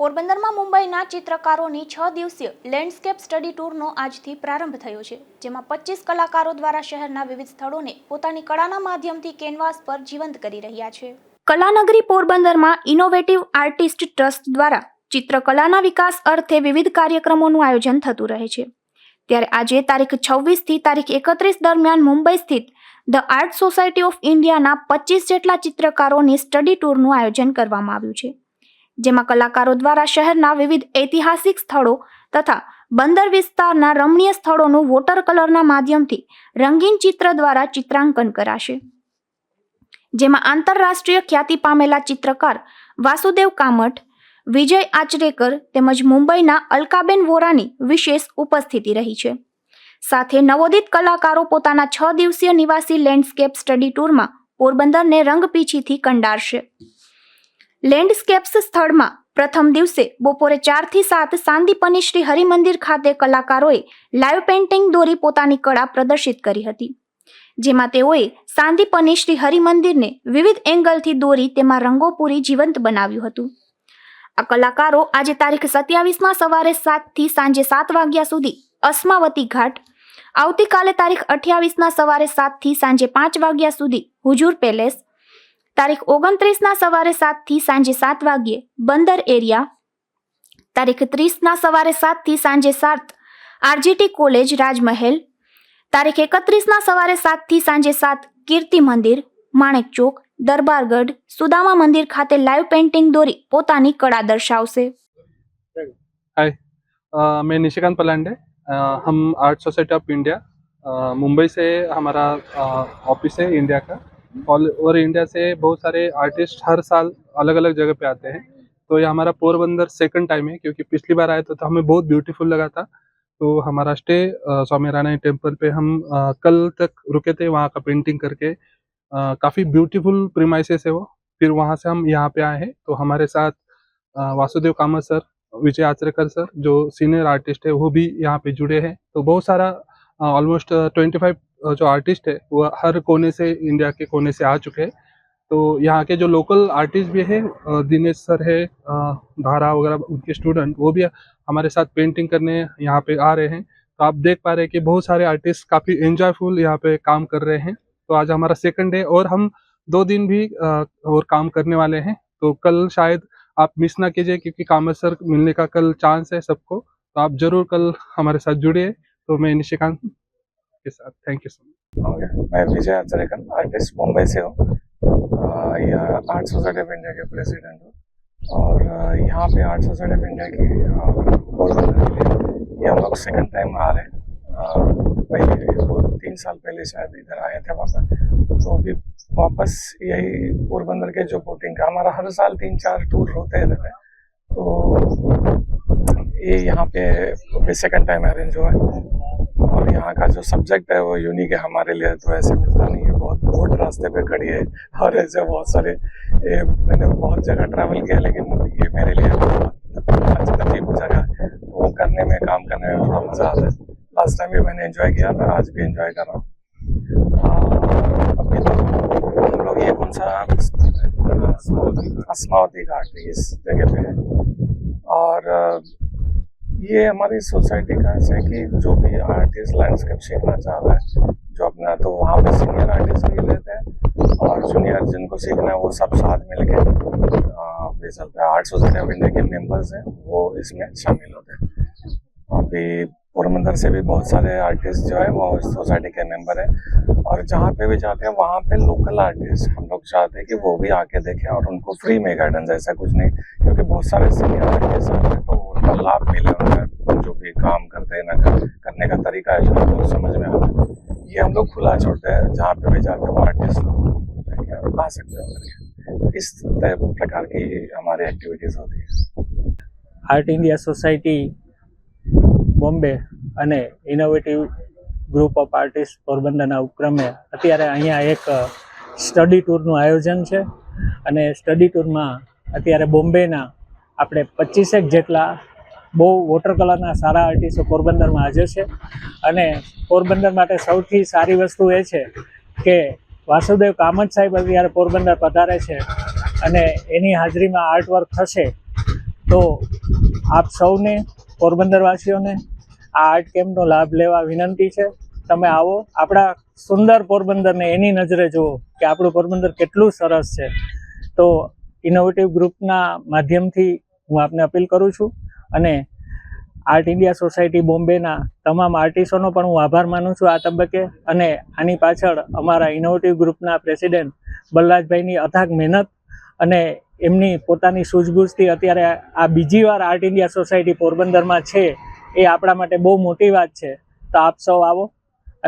પોરબંદરમાં મુંબઈના ચિત્રકારોની છ દિવસીય લેન્ડસ્કેપ સ્ટડી ટૂરનો આજથી પ્રારંભ થયો છે, જેમાં પચીસ કલાકારો દ્વારા શહેરના વિવિધ સ્થળોને પોતાની કળાના માધ્યમથી કેનવાસ પર જીવંત કરી રહ્યા છે. કલાનગરી પોરબંદરમાં ઇનોવેટિવ આર્ટિસ્ટ ટ્રસ્ટ દ્વારા ચિત્રકલાના વિકાસ અર્થે વિવિધ કાર્યક્રમોનું આયોજન થતું રહે છે. ત્યારે આજે તારીખ છવ્વીસથી તારીખ એકત્રીસ દરમિયાન મુંબઈ સ્થિત ધ આર્ટ સોસાયટી ઓફ ઇન્ડિયાના પચીસ જેટલા ચિત્રકારોની સ્ટડી ટૂરનું આયોજન કરવામાં આવ્યું છે. જેમાં કલાકારો દ્વારા શહેરના વિવિધ ઐતિહાસિક સ્થળો તથા બંદર વિસ્તારના રમણીય સ્થળોનું વોટર કલરના માધ્યમથી રંગીન ચિત્ર દ્વારા ચિત્રાંકન કરાશે. જેમાં આંતરરાષ્ટ્રીય ખ્યાતિ પામેલા ચિત્રકાર વાસુદેવ કામઠ, વિજય આચરેકર તેમજ મુંબઈના અલકાબેન વોરાની વિશેષ ઉપસ્થિતિ રહી છે. સાથે નવોદિત કલાકારો પોતાના છ દિવસીય નિવાસી લેન્ડસ્કેપ સ્ટડી ટૂરમાં પોરબંદરને રંગપીંછીથી કંડારશે. લેન્ડસ્કેપ્સ સ્થળમાં પ્રથમ દિવસે બપોરે ચારથી સાત સાંદીપની શ્રી હરિમંદિર ખાતે કલાકારોએ લાઈવ પેઇન્ટિંગ દોરી પોતાની કળા પ્રદર્શિત કરી હતી. જેમાં તેઓએ સાંદીપની શ્રી હરિમંદિરને વિવિધ એંગલથી દોરી તેમાં રંગો પૂરી જીવંત બનાવ્યું હતું. આ કલાકારો આજે તારીખ સત્યાવીસમાં સવારે સાતથી સાંજે સાત વાગ્યા સુધી અસ્માવતી ઘાટ, આવતીકાલે તારીખ અઠ્યાવીસના સવારે સાતથી સાંજે પાંચ વાગ્યા સુધી હુજુર પેલેસ તારીખ ઓગણત્રીસના સવારે સાતથી સાંજે સાત વાગ્યે બંદર એરિયા તારીખ ત્રીસના સવારે સાતથી સાંજે સાત આરજીટી કોલેજ રાજમહેલ તારીખ એકત્રીસના સવારે સાતથી સાંજે સાત કીર્તિ મંદિર માણેક ચોક દરબારગઢ સુદામા મંદિર ખાતે લાઈવ પેઇન્ટિંગ દોરી પોતાની કળા દર્શાવશે हाय अ, मैं निशिकांत पलांडे अ, हम आर्ट सोसाइटी ऑफ इंडिया अ, मुंबई से हमारा ऑफिस है इंडिया का और ओवर इंडिया से बहुत सारे आर्टिस्ट हर साल अलग अलग जगह पे आते हैं। तो ये हमारा पोरबंदर सेकंड टाइम है क्योंकि पिछली बार आए थे तो हमें बहुत ब्यूटीफुल लगा था। तो हमारा स्टे स्वामी रानाई टेंपल पे हम अ, कल तक रुके थे वहाँ का पेंटिंग करके। काफ़ी ब्यूटीफुल प्रीमाइसेस है वो। फिर वहाँ से हम यहाँ पे आए हैं। तो हमारे साथ अ, वासुदेव कामत सर विजय आचरेकर सर जो सीनियर आर्टिस्ट है वो भी यहाँ पे जुड़े हैं। तो बहुत सारा ऑलमोस्ट ट्वेंटी फाइव जो आर्टिस्ट है, वो हर कोने से इंडिया के कोने से आ चुके हैं। तो यहाँ के जो लोकल आर्टिस्ट भी है दिनेश सर है धारा वगैरह, उनके स्टूडेंट वो भी हमारे साथ पेंटिंग करने यहाँ पे आ रहे हैं। तो आप देख पा रहे हैं कि बहुत सारे आर्टिस्ट काफ़ी एंजॉयफुल यहाँ पे काम कर रहे हैं। तो आज हमारा सेकंड डे और हम दो दिन भी और काम करने वाले हैं। तो कल शायद आप मिस ना कीजिए, क्योंकि कामत सर मिलने का कल चांस है सबको। तो आप ज़रूर कल हमारे साथ जुड़िए। तो मैं निशिकांत के साथ। थैंक यू सो मच मैं विजय आचरेकर आर्टिस्ट मुंबई से हूँ। यह आर्ट सोसाइटी ऑफ़ इंडिया के प्रेसिडेंट हूँ। और यहाँ पे आर्ट सोसाइटी ऑफ़ इंडिया की के लिए ये हम लोग सेकेंड टाइम आ रहे हैं। पहले दो तीन साल पहले शायद इधर आए थे वापस तो अभी वापस यही पोरबंदर के जो बोटिंग का, हमारा हर साल तीन चार टूर होते हैं। इधर तो ये यहाँ पे सेकंड टाइम अरेंज हुआ है। यहाँ का जो सब्जेक्ट है वो यूनिक है हमारे लिए तो ऐसे मिलता नहीं है बहुत बोट रास्ते पे खड़ी है और ऐसे बहुत सारे ये मैंने बहुत जगह ट्रैवल किया लेकिन ये मेरे लिए बहुत अजीब जगह तो वो करने में काम करने में थोड़ा मज़ा आता है लास्ट टाइम भी मैंने एंजॉय किया था आज भी एंजॉय कर रहा हूँ अभी तो हम लोग ये कौन सा अस्मावती घाट इस जगह पे है और अ, ये हमारी सोसाइटी का ऐसा है कि जो भी आर्टिस्ट लैंडस्केप सीखना चाहता है जो अपना तो वहाँ पे सीनियर आर्टिस्ट भी रहते हैं और जूनियर जिनको सीखना है वो सब साथ मिल के अ, ये आर्ट सोसाइटी ऑफ़ इंडिया के मेंबर्स हैं वो इसमें शामिल होते हैं। अभी पोरबंदर से भी बहुत सारे आर्टिस्ट जो है वो सोसाइटी के मेंबर हैं और जहाँ पे भी जाते हैं वहाँ पे लोकल आर्टिस्ट हम लोग चाहते हैं कि वो भी आके देखें और उनको फ्री में गाइडेंस ऐसा कुछ नहीं क्योंकि बहुत सारे सीनियर आर्टिस्ट आते हैं तो उनका लाभ मिले उनका जो भी काम करते हैं ना कर, करने का तरीका है जो हम लोग समझ में आता है ये हम लोग खुला छोड़ते हैं जहाँ पे भी जाते हैं वो आर्टिस्ट लोग बोलते हैं कि आ सकते हो करके इस तरह प्रकार की हमारी एक्टिविटीज होती है આર્ટ ઇન્ડિયા સોસાયટી બોમ્બે અને ઇનોવેટિવ ગ્રુપ ઓફ આર્ટિસ્ટ પોરબંદરના ઉપક્રમે અત્યારે અહીંયા એક સ્ટડી ટૂરનું આયોજન છે અને સ્ટડી ટૂરમાં અત્યારે બોમ્બેના આપણે પચીસેક જેટલા બહુ વોટર કલરના સારા આર્ટિસ્ટો પોરબંદરમાં હાજર છે. અને પોરબંદર માટે સૌથી સારી વસ્તુ એ છે કે વાસુદેવ કામત સાહેબ અત્યારે પોરબંદર પધારે છે અને એની હાજરીમાં આર્ટવર્ક થશે તો આપ સૌને, પોરબંદરવાસીઓને આ આર્ટ કેમ્પનો લાભ લેવા વિનંતી છે. તમે આવો. આપણા સુંદર પોરબંદરને એની નજરે જુઓ કે આપણું પોરબંદર કેટલું સરસ છે. તો ઇનોવેટિવ ગ્રુપના માધ્યમથી હું આપને અપીલ કરું છું. અને આર્ટ ઇન્ડિયા સોસાયટી બોમ્બેના તમામ આર્ટિસ્ટોનો પણ હું આભાર માનું છું આ તબક્કે. અને આની પાછળ અમારા ઇનોવેટિવ ગ્રુપના પ્રેસિડેન્ટ બલરાજભાઈની અથાગ મહેનત અને એમની પોતાની સૂઝબૂઝથી અત્યારે આ બીજી વાર આર્ટ ઇન્ડિયા સોસાયટી પોરબંદરમાં છે એ આપણા માટે બહુ મોટી વાત છે. તો આપ સૌ આવો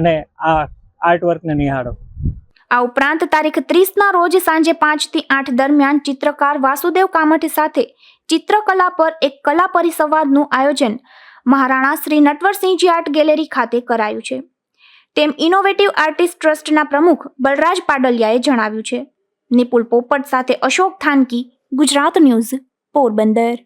અને આ આર્ટવર્કને નિહાળો. આ ઉપરાંત તારીખ ત્રીસના રોજ સાંજે પાંચથી આઠ દરમિયાન ચિત્રકાર વાસુદેવ કામઠ સાથે ચિત્રકલા પર એક કલા પરિસંવાદનું આયોજન મહારાણા શ્રી નટવરસિંહજી આર્ટ ગેલેરી ખાતે કરાયું છે. તેમ ઇનોવેટિવ આર્ટિસ્ટ ટ્રસ્ટના પ્રમુખ બલરાજ પાડલિયાએ જણાવ્યું છે. નિપુલ પોપટ સાથે અશોક થાનકી, ગુજરાત ન્યૂઝ પોરબંદર.